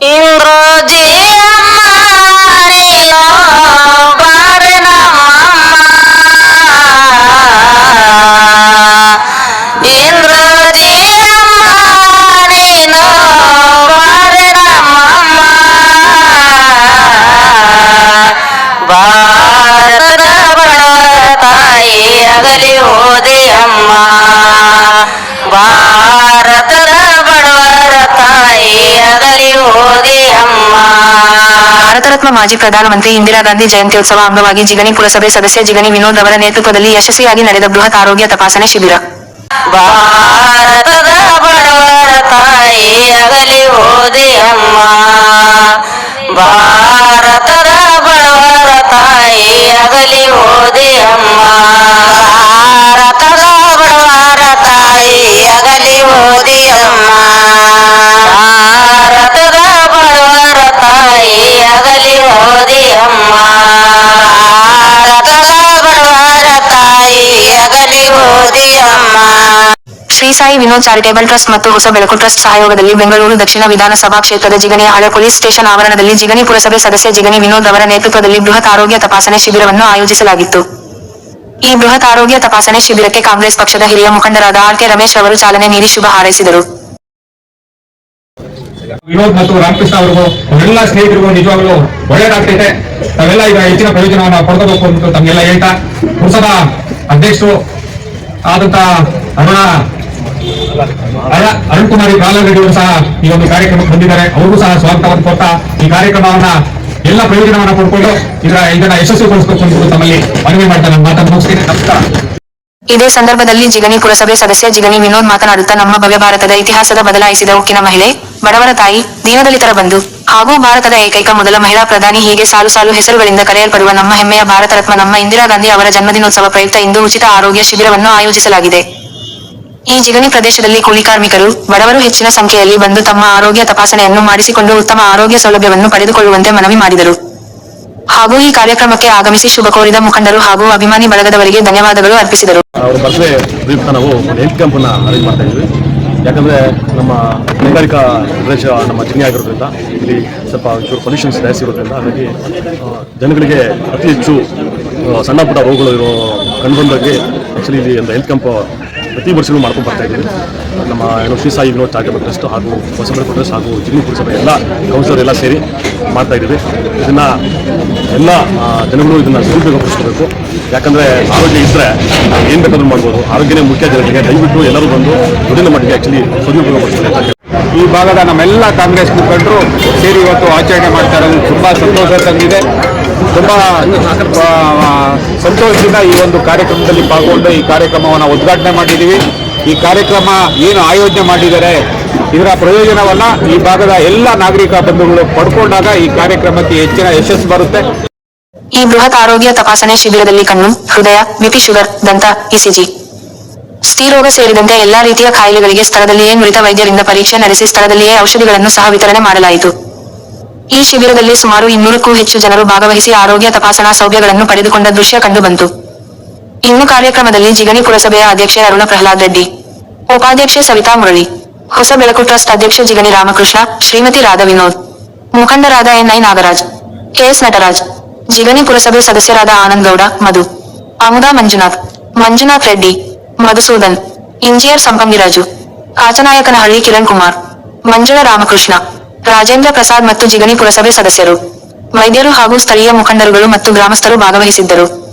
ಇಂದ್ರೋಜಿ ನೀನು ಭಾರತ ರತ್ನ ಮಾಜಿ ಪ್ರಧಾನಮಂತ್ರಿ ಇಂದಿರಾ ಗಾಂಧಿ ಜಯಂತ್ಯೋತ್ಸವ ಅಂಗವಾಗಿ ಜಿಗಣಿ ಪುರಸಭೆ ಸದಸ್ಯ ಜಿಗಣಿ ವಿನೋದ್ ಅವರ ನೇತೃತ್ವದಲ್ಲಿ ಯಶಸ್ವಿಯಾಗಿ ನಡೆದ ಬೃಹತ್ ಆರೋಗ್ಯ ತಪಾಸಣೆ ಶಿಬಿರ. ಅಮ್ಮ ಶ್ರೀ ಸಾಯಿ ವಿನೋದ್ ಚಾರಿಟೇಬಲ್ ಟ್ರಸ್ಟ್ ಮತ್ತು ಹೊಸ ಬೆಳಕು ಟ್ರಸ್ಟ್ ಸಹಯೋಗದಲ್ಲಿ ಬೆಂಗಳೂರು ದಕ್ಷಿಣ ವಿಧಾನಸಭಾ ಕ್ಷೇತ್ರದ ಜಿಗಣಿಯ ಹಳೆ ಪೊಲೀಸ್ ಸ್ಟೇಷನ್ ಆವರಣದಲ್ಲಿ ಜಿಗಣಿ ಪುರಸಭೆ ಸದಸ್ಯ ಜಿಗಣಿ ವಿನೋದ್ ಅವರ ನೇತೃತ್ವದಲ್ಲಿ ಬೃಹತ್ ಆರೋಗ್ಯ ತಪಾಸಣೆ ಶಿಬಿರವನ್ನು ಆಯೋಜಿಸಲಾಗಿತ್ತು. ಈ ಬೃಹತ್ ಆರೋಗ್ಯ ತಪಾಸಣೆ ಶಿಬಿರಕ್ಕೆ ಕಾಂಗ್ರೆಸ್ ಪಕ್ಷದ ಹಿರಿಯ ಮುಖಂಡರಾದ ಆರ್ ಕೆ ರಮೇಶ್ ಅವರು ಚಾಲನೆ ನೀಡಿ ಶುಭ ಹಾರೈಸಿದರು. ಅರುಣ್ ಕುಮಾರಿ ಬಾಲರೆಡ್ಡಿ ಅವರು ಸಹ ಈ ಒಂದು ಕಾರ್ಯಕ್ರಮಕ್ಕೆ ಬಂದಿದ್ದಾರೆ. ಅವರು ಸಹ ಸ್ವಾಗತವನ್ನು ಕೊಡ್ತಾ ಈ ಕಾರ್ಯಕ್ರಮವನ್ನ ಎಲ್ಲ ಪ್ರಯೋಜನವನ್ನ ಪಡ್ಕೊಂಡು ಇದರ ಇದನ್ನ ಯಶಸ್ವಿಗೊಳಿಸಬೇಕು ತಮ್ಮಲ್ಲಿ ಮನವಿ ಮಾಡ್ತಾ ನಾನು ಮಾತನ್ನು ಮುಗಿಸ್ತೀನಿ. ನಮಸ್ಕಾರ. ಇದೇ ಸಂದರ್ಭದಲ್ಲಿ ಜಿಗಣಿ ಪುರಸಭೆ ಸದಸ್ಯ ಜಿಗಣಿ ವಿನೋದ್ ಮಾತನಾಡುತ್ತಾ ನಮ್ಮ ಭವ್ಯ ಭಾರತದ ಇತಿಹಾಸದ ಬದಲಾಯಿಸಿದ ಉಕ್ಕಿನ ಮಹಿಳೆ, ಬಡವರ ತಾಯಿ, ದೀನದಲಿತರ ಬಂಧು ಹಾಗೂ ಭಾರತದ ಏಕೈಕ ಮೊದಲ ಮಹಿಳಾ ಪ್ರಧಾನಿ ಹೀಗೆ ಸಾಲು ಸಾಲು ಹೆಸರುಗಳಿಂದ ಕರೆಯಲ್ಪಡುವ ನಮ್ಮ ಹೆಮ್ಮೆಯ ಭಾರತ ರತ್ನ ನಮ್ಮ ಇಂದಿರಾ ಗಾಂಧಿ ಅವರ ಜನ್ಮದಿನೋತ್ಸವ ಪ್ರಯುಕ್ತ ಇಂದು ಉಚಿತ ಆರೋಗ್ಯ ಶಿಬಿರವನ್ನು ಆಯೋಜಿಸಲಾಗಿದೆ. ಈ ಜಿಗಣಿ ಪ್ರದೇಶದಲ್ಲಿ ಕೂಲಿ ಕಾರ್ಮಿಕರು, ಬಡವರು ಹೆಚ್ಚಿನ ಸಂಖ್ಯೆಯಲ್ಲಿ ಬಂದು ತಮ್ಮ ಆರೋಗ್ಯ ತಪಾಸಣೆಯನ್ನು ಮಾಡಿಸಿಕೊಂಡು ಉತ್ತಮ ಆರೋಗ್ಯ ಸೌಲಭ್ಯವನ್ನು ಪಡೆದುಕೊಳ್ಳುವಂತೆ ಮನವಿ ಮಾಡಿದರು. ಹಾಗೂ ಈ ಕಾರ್ಯಕ್ರಮಕ್ಕೆ ಆಗಮಿಸಿ ಶುಭ ಕೋರಿದ ಮುಖಂಡರು ಹಾಗೂ ಅಭಿಮಾನಿ ಬಳಗದವರಿಗೆ ಧನ್ಯವಾದಗಳು ಅರ್ಪಿಸಿದರು. ಯಾಕಂದ್ರೆ ನಮ್ಮ ಕೈಗಾರಿಕಾ ಪ್ರದೇಶ ನಮ್ಮ ಜಿಲ್ಲೆ ಆಗಿರೋದ್ರಿಂದ ಇಲ್ಲಿ ಸ್ವಲ್ಪ ಚೂರು ಪೊಲ್ಯೂಷನ್ಸ್ ಜಾಸ್ತಿ ಇರೋದ್ರಿಂದ ಹಾಗಾಗಿ ಜನಗಳಿಗೆ ಅತಿ ಹೆಚ್ಚು ಸಣ್ಣ ಪುಟ್ಟ ರೋಗಗಳು ಇರೋ ಕಂಡುಬಂದಾಗಿ ಆ್ಯಕ್ಚುಲಿ ಇಲ್ಲಿ ಒಂದು ಹೆಲ್ತ್ ಕ್ಯಾಂಪ್ ಪ್ರತಿ ವರ್ಷವೂ ಮಾಡ್ಕೊಂಡು ಬರ್ತಾ ಇದ್ದೀವಿ. ನಮ್ಮ ಏನು ಶ್ರೀ ಸಾಯಿ ವಿನೋದ್ ಚಾರಿಟಬಲ್ ಟ್ರಸ್ಟ್ ಹಾಗೂ ಹೊಸಬೆಳಕು ಟ್ರಸ್ಟ್ ಹಾಗೂ ಜಿಗ್ನಿ ಪುರಸಭೆ ಎಲ್ಲ ಕೌನ್ಸಿಲರ್ ಎಲ್ಲ ಸೇರಿ ಮಾಡ್ತಾ ಇದ್ದೀವಿ. ಇದನ್ನು ಎಲ್ಲ ಜನಗಳು ಇದನ್ನು ಸದುಪಯೋಗಪಡಿಸ್ಕೋಬೇಕು ಯಾಕಂದರೆ ಆರೋಗ್ಯ ಇದ್ದರೆ ಏನು ಬೇಕಾದ್ರೂ ಮಾಡ್ಬೋದು. ಆರೋಗ್ಯನೇ ಮುಖ್ಯ ಜನರಿಗೆ ದಯವಿಟ್ಟು ಎಲ್ಲರೂ ಬಂದು ದುಡ್ಡಿನ ಮಟ್ಟಿಗೆ ಆ್ಯಕ್ಚುಲಿ ಸದುಪಯೋಗಪಡಿಸ್ಬೇಕು ಈ ಭಾಗದ ನಮ್ಮೆಲ್ಲ ಕಾಂಗ್ರೆಸ್ ಮುಖಂಡರು ಸೇರಿ ಇವತ್ತು ಆಚರಣೆ ಮಾಡ್ತಾ ಇರೋದು ತುಂಬಾ ಸಂತೋಷ ತಂದಿದೆ. ತುಂಬಾ ಸಂತೋಷದಿಂದ ಈ ಒಂದು ಕಾರ್ಯಕ್ರಮದಲ್ಲಿ ಪಾಲ್ಗೊಂಡು ಈ ಕಾರ್ಯಕ್ರಮವನ್ನು ಉದ್ಘಾಟನೆ ಮಾಡಿದ್ದೀವಿ. ಈ ಕಾರ್ಯಕ್ರಮ ಏನು ಆಯೋಜನೆ ಮಾಡಿದ್ದಾರೆ, ಇದರ ಪ್ರಯೋಜನವನ್ನ ಈ ಭಾಗದ ಎಲ್ಲ ನಾಗರಿಕ ಬಂಧುಗಳು ಪಡ್ಕೊಂಡಾಗ ಈ ಕಾರ್ಯಕ್ರಮಕ್ಕೆ ಹೆಚ್ಚಿನ ಯಶಸ್ಸು ಬರುತ್ತೆ. ಈ ಬೃಹತ್ ಆರೋಗ್ಯ ತಪಾಸಣೆ ಶಿಬಿರದಲ್ಲಿ ಕಣ್ಣು, ಹೃದಯ ಬಿಪಿ ಶುಗರ್, ದಂತ ಇಸಿಜಿ ಸ್ತ್ರೀರೋಗ ಸೇರಿದಂತೆ ಎಲ್ಲಾ ರೀತಿಯ ಕಾಯಿಲೆಗಳಿಗೆ ಸ್ಥಳದಲ್ಲಿಯೇ ಮೃತ ವೈದ್ಯರಿಂದ ಪರೀಕ್ಷೆ ನಡೆಸಿ ಸ್ಥಳದಲ್ಲಿಯೇ ಔಷಧಿಗಳನ್ನು ಸಹ ವಿತರಣೆ ಮಾಡಲಾಯಿತು. ಈ ಶಿಬಿರದಲ್ಲಿ ಸುಮಾರು ಇನ್ನೂರಕ್ಕೂ ಹೆಚ್ಚು ಜನರು ಭಾಗವಹಿಸಿ ಆರೋಗ್ಯ ತಪಾಸಣಾ ಸೌಲಭ್ಯಗಳನ್ನು ಪಡೆದುಕೊಂಡ ದೃಶ್ಯ ಕಂಡುಬಂತು ಇನ್ನು ಕಾರ್ಯಕ್ರಮದಲ್ಲಿ ಜಿಗಣಿ ಪುರಸಭೆಯ ಅಧ್ಯಕ್ಷೆ ಅರುಣ ಪ್ರಹ್ಲಾದ್ ರೆಡ್ಡಿ ಉಪಾಧ್ಯಕ್ಷೆ ಸವಿತಾ ಮುರಳಿ ಹೊಸ ಬೆಳಕು ಟ್ರಸ್ಟ್ ಅಧ್ಯಕ್ಷ ಜಿಗಣಿ ರಾಮಕೃಷ್ಣ ಶ್ರೀಮತಿ ರಾಧಾ ವಿನೋದ್ ಮುಖಂಡರಾದ ಎನ್ಐ ನಾಗರಾಜ್ ಕೆಎಸ್ ನಟರಾಜ್ ಜಿಗಣಿ ಪುರಸಭೆ ಸದಸ್ಯರಾದ ಆನಂದ್ ಗೌಡ ಮಧು ಅಮುದಾ ಮಂಜುನಾಥ್ ಮಂಜುನಾಥ್ ರೆಡ್ಡಿ ಮಧುಸೂದನ್ ಇಂಜಿನಿಯರ್ ಸಂಪಂಗಿರಾಜು ಕಾಚನಾಯಕನಹಳ್ಳಿ ಕಿರಣ್ ಕುಮಾರ್ ಮಂಜುಳಾ ರಾಮಕೃಷ್ಣ ರಾಜೇಂದ್ರ ಪ್ರಸಾದ್ ಮತ್ತು ಜಿಗಣಿ ಪುರಸಭೆ ಸದಸ್ಯರು. ವೈದ್ಯರು ಹಾಗೂ ಸ್ಥಳೀಯ ಮುಖಂಡರುಗಳು ಮತ್ತು ಗ್ರಾಮಸ್ಥರು ಭಾಗವಹಿಸಿದ್ದರು.